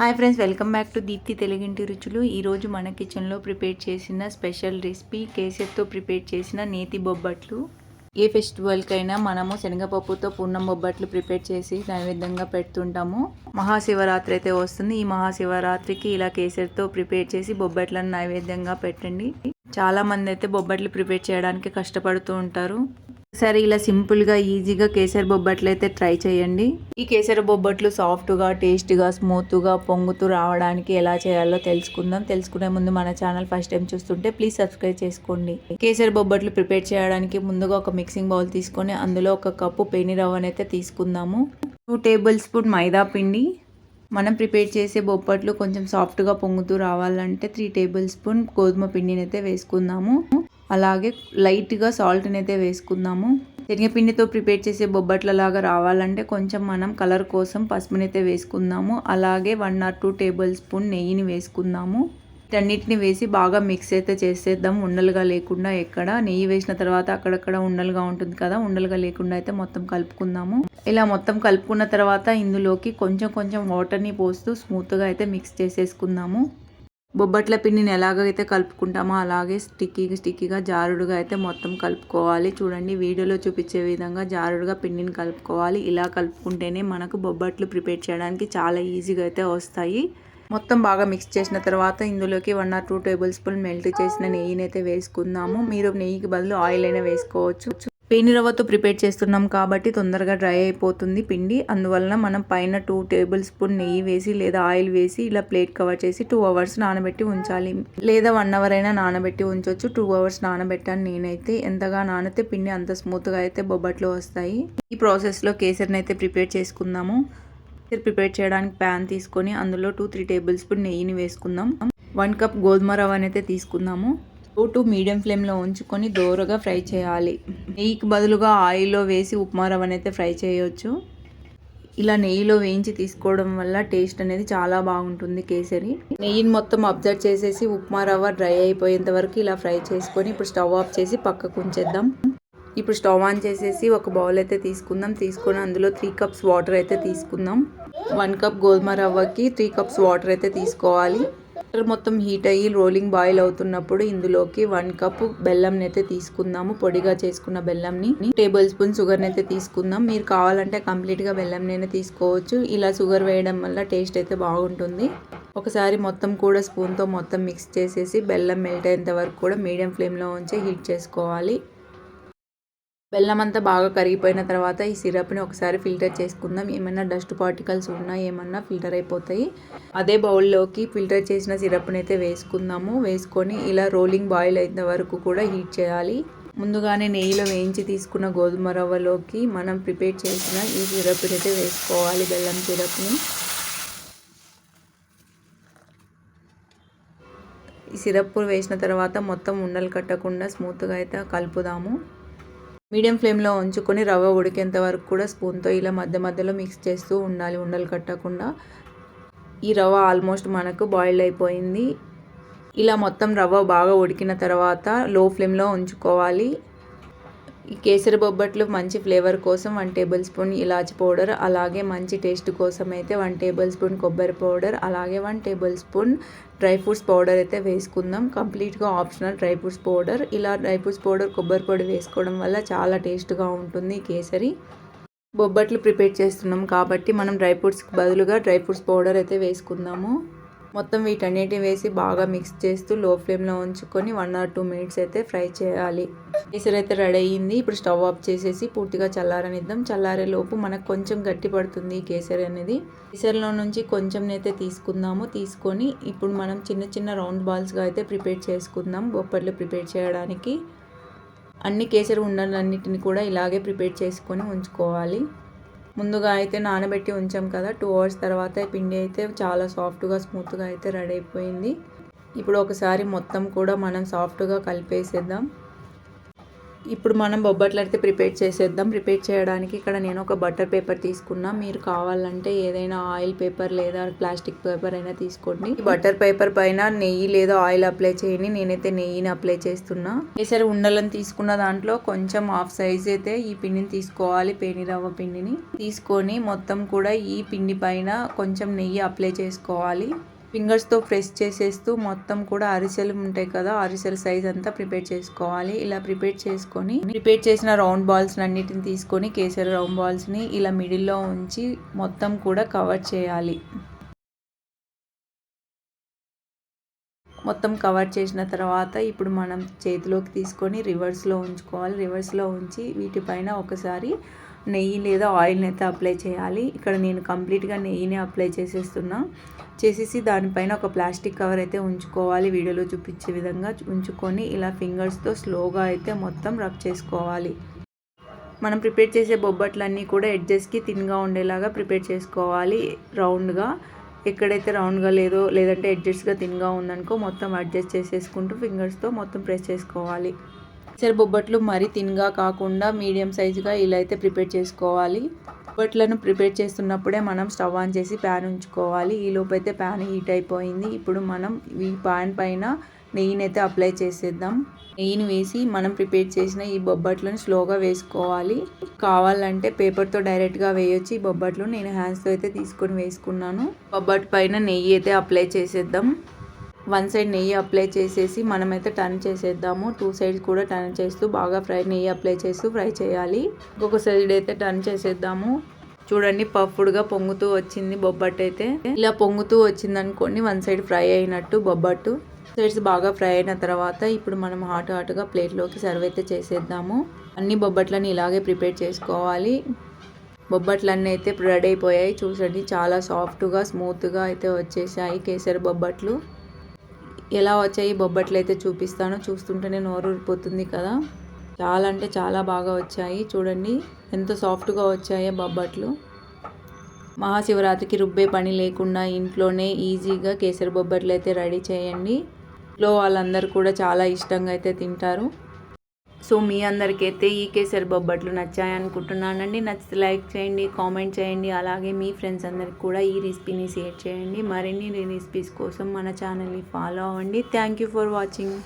Hi friends welcome back to Deepti తెలుగింటి రుచులు. ఈరోజు మన కిచెన్లో ప్రిపేర్ చేసిన స్పెషల్ రెసిపీ కేసర్తో ప్రిపేర్ చేసిన నేతి బొబ్బట్లు. ఏ ఫెస్టివల్కైనా మనము శనగపప్పుతో పూర్ణం బొబ్బట్లు ప్రిపేర్ చేసి నైవేద్యంగా పెడుతుంటాము. మహాశివరాత్రి అయితే వస్తుంది. ఈ మహాశివరాత్రికి ఇలా కేసరితో ప్రిపేర్ చేసి బొబ్బట్లను నైవేద్యంగా పెట్టండి. చాలా మంది అయితే బొబ్బట్లు ప్రిపేర్ చేయడానికి కష్టపడుతూ ఉంటారు. సరే ఇలా సింపుల్గా ఈజీగా కేసరి బొబ్బట్లు అయితే ట్రై చేయండి. ఈ కేసరి బొబ్బట్లు సాఫ్ట్గా టేస్ట్గా స్మూత్గా పొంగుతూ రావడానికి ఎలా చేయాలో తెలుసుకుందాం. తెలుసుకునే ముందు మన ఛానల్ ఫస్ట్ టైం చూస్తుంటే ప్లీజ్ సబ్స్క్రైబ్ చేసుకోండి. కేసరి బొబ్బట్లు ప్రిపేర్ చేయడానికి ముందుగా ఒక మిక్సింగ్ బౌల్ తీసుకొని అందులో ఒక కప్పు పెని రవ్వనైతే తీసుకుందాము. టూ టేబుల్ స్పూన్ మైదా పిండి. మనం ప్రిపేర్ చేసే బొబ్బట్లు కొంచెం సాఫ్ట్గా పొంగుతూ రావాలంటే త్రీ టేబుల్ స్పూన్ గోధుమ పిండిని అయితే వేసుకుందాము. అలాగే లైట్గా సాల్ట్ని అయితే వేసుకుందాము. శనగపిండితో ప్రిపేర్ చేసే బొబ్బట్ల లాగా రావాలంటే కొంచెం మనం కలర్ కోసం పసుపుని అయితే వేసుకుందాము. అలాగే one or two tablespoon నెయ్యిని వేసుకుందాము. వీటన్నిటిని వేసి బాగా మిక్స్ అయితే చేసేద్దాం. ఉండలుగా లేకుండా ఎక్కడ? నెయ్యి వేసిన తర్వాత అక్కడక్కడ ఉండలుగా ఉంటుంది కదా ఉండలుగా లేకుండా అయితే మొత్తం కలుపుకుందాము. ఇలా మొత్తం కలుపుకున్న తర్వాత ఇందులోకి కొంచెం కొంచెం వాటర్ని పోస్తూ స్మూత్గా అయితే మిక్స్ చేసేసుకుందాము. బొబ్బట్ల పిండిని ఎలాగైతే కలుపుకుంటామో అలాగే స్టిక్కీ స్టిక్కీగా జారుడుగా అయితే మొత్తం కలుపుకోవాలి. చూడండి వీడియోలో చూపించే విధంగా జారుడుగా పిండిని కలుపుకోవాలి. ఇలా కలుపుకుంటేనే మనకు బొబ్బట్లు ప్రిపేర్ చేయడానికి చాలా ఈజీగా అయితే వస్తాయి. మొత్తం బాగా మిక్స్ చేసిన తర్వాత ఇందులోకి one or two tablespoon melt చేసిన నెయ్యిని అయితే వేసుకుందాము. మీరు నెయ్యికి బదులు ఆయిల్ అయినా వేసుకోవచ్చు. పేని రవ్వతో ప్రిపేర్ చేస్తున్నాం కాబట్టి తొందరగా డ్రై అయిపోతుంది పిండి. అందువలన మనం పైన టూ టేబుల్ స్పూన్ నెయ్యి వేసి లేదా ఆయిల్ వేసి ఇలా ప్లేట్ కవర్ చేసి టూ అవర్స్ నానబెట్టి ఉంచాలి. లేదా వన్ అవర్ అయినా నానబెట్టి ఉంచవచ్చు టూ అవర్స్ నానబెట్టాను నేనైతే. ఎంతగా నానితే పిండి అంత స్మూత్గా అయితే బొబ్బట్లు వస్తాయి. ఈ ప్రాసెస్లో కేసరిని అయితే ప్రిపేర్ చేసుకుందాము. ప్రిపేర్ చేయడానికి ప్యాన్ తీసుకొని అందులో టూ త్రీ టేబుల్ స్పూన్ నెయ్యిని వేసుకుందాం. వన్ కప్ గోధుమ రవ్వ అయితే తీసుకుందాము. టు మీడియం ఫ్లేమ్లో ఉంచుకొని దోరగా ఫ్రై చేయాలి. నెయ్యికి బదులుగా ఆయిల్లో వేసి ఉప్మా రవ్వనైతే ఫ్రై చేయొచ్చు. ఇలా నెయ్యిలో వేయించి తీసుకోవడం వల్ల టేస్ట్ అనేది చాలా బాగుంటుంది కేసరి. నెయ్యిని మొత్తం అబ్జర్వ్ చేసేసి ఉప్మా రవ్వ డ్రై అయిపోయేంత వరకు ఇలా ఫ్రై చేసుకొని ఇప్పుడు స్టవ్ ఆఫ్ చేసి పక్కకు ఉంచేద్దాం. ఇప్పుడు స్టవ్ ఆన్ చేసేసి ఒక బౌల్ అయితే తీసుకుందాం. తీసుకొని అందులో త్రీ కప్స్ వాటర్ అయితే తీసుకుందాం. వన్ కప్ గోధుమ రవ్వకి త్రీ కప్స్ వాటర్ అయితే తీసుకోవాలి. వాటర్ మొత్తం హీట్ అయ్యి రోలింగ్ బాయిల్ అవుతున్నప్పుడు ఇందులోకి వన్ కప్ బెల్లంని అయితే తీసుకుందాము. పొడిగా చేసుకున్న బెల్లంని. టేబుల్ స్పూన్ షుగర్ని అయితే తీసుకుందాం. మీరు కావాలంటే కంప్లీట్గా బెల్లంనైనా తీసుకోవచ్చు. ఇలా షుగర్ వేయడం వల్ల టేస్ట్ అయితే బాగుంటుంది. ఒకసారి మొత్తం కూడా స్పూన్తో మొత్తం మిక్స్ చేసేసి బెల్లం మెల్ట్ అయ్యేంత వరకు కూడా మీడియం ఫ్లేమ్లో ఉంచి హీట్ చేసుకోవాలి. బెల్లం అంతా బాగా కరిగిపోయిన తర్వాత ఈ సిరప్ని ఒకసారి ఫిల్టర్ చేసుకుందాం. ఏమైనా డస్ట్ పార్టికల్స్ ఉన్నా ఏమన్నా ఫిల్టర్ అయిపోతాయి. అదే బౌల్లోకి ఫిల్టర్ చేసిన సిరప్ని అయితే వేసుకుందాము. వేసుకొని ఇలా రోలింగ్ బాయిల్ అయిన వరకు కూడా హీట్ చేయాలి. ముందుగానే నెయ్యిలో వేయించి తీసుకున్న గోధుమ రవ్వలోకి మనం ప్రిపేర్ చేసిన ఈ సిరప్ని అయితే వేసుకోవాలి బెల్లం సిరప్ని. ఈ సిరప్ వేసిన తర్వాత మొత్తం ఉండలు కట్టకుండా స్మూత్గా అయితే కలుపుదాము. మీడియం ఫ్లేమ్లో ఉంచుకొని రవ్వ ఉడికేంత వరకు కూడా స్పూన్తో ఇలా మధ్య మధ్యలో మిక్స్ చేస్తూ ఉండాలి. ఉండలు కట్టకుండా. ఈ రవ్వ ఆల్మోస్ట్ మనకు బాయిల్ అయిపోయింది. ఇలా మొత్తం రవ్వ బాగా ఉడికిన తర్వాత లో ఫ్లేమ్లో ఉంచుకోవాలి. ఈ కేసరి బొబ్బట్లు మంచి ఫ్లేవర్ కోసం వన్ టేబుల్ స్పూన్ ఇలాచి పౌడర్ అలాగే మంచి టేస్ట్ కోసం అయితే వన్ టేబుల్ స్పూన్ కొబ్బరి పౌడర్ అలాగే one tablespoon dry fruits powder అయితే వేసుకుందాం. కంప్లీట్గా ఆప్షనల్ డ్రై ఫ్రూట్స్ పౌడర్. ఇలా డ్రై ఫ్రూట్స్ పౌడర్ కొబ్బరి పొడి వేసుకోవడం వల్ల చాలా టేస్ట్గా ఉంటుంది కేసరి. బొబ్బట్లు ప్రిపేర్ చేస్తున్నాం కాబట్టి మనం డ్రై ఫ్రూట్స్కి బదులుగా డ్రై ఫ్రూట్స్ పౌడర్ అయితే వేసుకుందాము. మొత్తం వీటన్నిటి వేసి బాగా మిక్స్ చేస్తూ లో ఫ్లేమ్లో ఉంచుకొని వన్ ఆర్ టూ మినిట్స్ అయితే ఫ్రై చేయాలి. కేసరి అయితే రెడీ అయ్యింది. ఇప్పుడు స్టవ్ ఆఫ్ చేసేసి పూర్తిగా చల్లారనిద్దాం. చల్లారే లోపు మనకు కొంచెం గట్టి పడుతుంది ఈ కేసరి అనేది. కేసరిలో నుంచి కొంచెం అయితే తీసుకుందాము. తీసుకొని ఇప్పుడు మనం చిన్న చిన్న రౌండ్ బాల్స్గా అయితే ప్రిపేర్ చేసుకుందాం. బొప్పట్లు ప్రిపేర్ చేయడానికి. అన్ని కేసరి ఉండలన్నిటిని కూడా ఇలాగే ప్రిపేర్ చేసుకొని ఉంచుకోవాలి. ముందుగా అయితే నానబెట్టి ఉంచాం కదా టూ అవర్స్ తర్వాత పిండి అయితే చాలా సాఫ్ట్గా స్మూత్గా అయితే రెడీ అయిపోయింది. ఇప్పుడు ఒకసారి మొత్తం కూడా మనం సాఫ్ట్గా కలిపేసేద్దాం. ఇప్పుడు మనం బొబ్బట్లు అయితే ప్రిపేర్ చేసేద్దాం. ప్రిపేర్ చేయడానికి ఇక్కడ నేను ఒక బటర్ పేపర్ తీసుకున్నా. మీరు కావాలంటే ఏదైనా ఆయిల్ పేపర్ లేదా ప్లాస్టిక్ పేపర్ అయినా తీసుకోండి. బటర్ పేపర్ పైన నెయ్యి లేదా ఆయిల్ అప్లై చేయండి. నేనైతే నెయ్యిని అప్లై చేస్తున్నా. ఈసారి ఉండలను తీసుకున్న దాంట్లో కొంచెం హాఫ్ సైజ్ అయితే ఈ పిండిని తీసుకోవాలి. పేనిరవ్వ పిండిని తీసుకొని మొత్తం కూడా ఈ పిండి పైన కొంచెం నెయ్యి అప్లై చేసుకోవాలి. ఫింగర్స్తో ప్రెస్ చేసేస్తూ మొత్తం కూడా అరిసెలు ఉంటాయి కదా అరిసెల సైజ్ అంతా ప్రిపేర్ చేసుకోవాలి. ఇలా ప్రిపేర్ చేసుకొని ప్రిపేర్ చేసిన రౌండ్ బాల్స్ అన్నిటిని తీసుకొని కేసరి రౌండ్ బాల్స్ని ఇలా మిడిల్లో ఉంచి మొత్తం కూడా కవర్ చేయాలి. మొత్తం కవర్ చేసిన తర్వాత ఇప్పుడు మనం చేతిలోకి తీసుకొని రివర్స్లో ఉంచుకోవాలి. రివర్స్లో ఉంచి వీటిపైన ఒకసారి నెయ్యి లేదా ఆయిల్ని అయితే అప్లై చేయాలి. ఇక్కడ నేను కంప్లీట్గా నెయ్యిని అప్లై చేసేస్తున్నా. చేసేసి దానిపైన ఒక ప్లాస్టిక్ కవర్ అయితే ఉంచుకోవాలి. వీడియోలో చూపించే విధంగా ఉంచుకొని ఇలా ఫింగర్స్తో స్లోగా అయితే మొత్తం రబ్ చేసుకోవాలి. మనం ప్రిపేర్ చేసే బొబ్బట్లన్నీ కూడా ఎడ్జెస్కి థిన్గా ఉండేలాగా ప్రిపేర్ చేసుకోవాలి. రౌండ్గా. ఎక్కడైతే రౌండ్గా లేదో లేదంటే ఎడ్జెస్ట్గా థిన్గా ఉందనుకో మొత్తం అడ్జస్ట్ చేసేసుకుంటూ ఫింగర్స్తో మొత్తం ప్రెస్ చేసుకోవాలి. సరే బొబ్బట్లు మరీ తిన్గా కాకుండా మీడియం సైజుగా ఇలా అయితే ప్రిపేర్ చేసుకోవాలి. బొబ్బట్లను ప్రిపేర్ చేస్తున్నప్పుడే మనం స్టవ్ ఆన్ చేసి ప్యాన్ ఉంచుకోవాలి. ఈ అయితే ప్యాన్ హీట్ అయిపోయింది. ఇప్పుడు మనం ఈ ప్యాన్ పైన నెయ్యిని అయితే అప్లై చేసేద్దాం. నెయ్యిని వేసి మనం ప్రిపేర్ చేసిన ఈ బొబ్బట్లను స్లోగా వేసుకోవాలి. కావాలంటే పేపర్తో డైరెక్ట్గా వేయొచ్చు. ఈ బొబ్బట్లు నేను హ్యాండ్స్తో అయితే తీసుకొని వేసుకున్నాను. బొబ్బట్ పైన నెయ్యి అయితే అప్లై చేసేద్దాం. వన్ సైడ్ నెయ్యి అప్లై చేసేసి మనమైతే టర్న్ చేసేద్దాము. టూ సైడ్స్ కూడా టర్న్ చేస్తూ బాగా ఫ్రై నెయ్యి అప్లై చేస్తూ ఫ్రై చేయాలి. ఇంకొక సైడ్ అయితే టర్న్ చేసేద్దాము. చూడండి పఫ్డ్గా పొంగుతూ వచ్చింది బొబ్బట్టు అయితే. ఇలా పొంగుతూ వచ్చింది అనుకోండి వన్ సైడ్ ఫ్రై అయినట్టు బొబ్బట్టు. సైడ్స్ బాగా ఫ్రై అయిన తర్వాత ఇప్పుడు మనం హాట్ హాట్గా ప్లేట్లోకి సర్వ్ అయితే చేసేద్దాము. అన్ని బొబ్బట్లని ఇలాగే ప్రిపేర్ చేసుకోవాలి. బొబ్బట్లన్నీ అయితే రెడీ అయిపోయాయి. చూసండి చాలా సాఫ్ట్గా స్మూత్గా అయితే వచ్చేసాయి కేసరి బొబ్బట్లు. ఎలా వచ్చాయి బొబ్బట్లు అయితే చూపిస్తాను. చూస్తుంటేనే నోరు ఊరిపోతుంది కదా. చాలా అంటే చాలా బాగా వచ్చాయి. చూడండి ఎంత సాఫ్ట్గా వచ్చాయో బొబ్బట్లు. మహాశివరాత్రికి రుబ్బే పని లేకుండా ఇంట్లోనే ఈజీగా కేసరి బొబ్బట్లు అయితే రెడీ చేయండి. ఇంట్లో వాళ్ళందరూ కూడా చాలా ఇష్టంగా అయితే తింటారు. సో మీ అందరికైతే ఈ కేసరి బొబ్బట్లు నచ్చాయి అనుకుంటున్నానండి. నచ్చితే లైక్ చేయండి కామెంట్ చేయండి. అలాగే మీ ఫ్రెండ్స్ అందరికి కూడా ఈ రెసిపీని షేర్ చేయండి. మరిన్ని రెసిపీస్ కోసం మన ఛానల్ని ఫాలో అవ్వండి. Thank you for watching.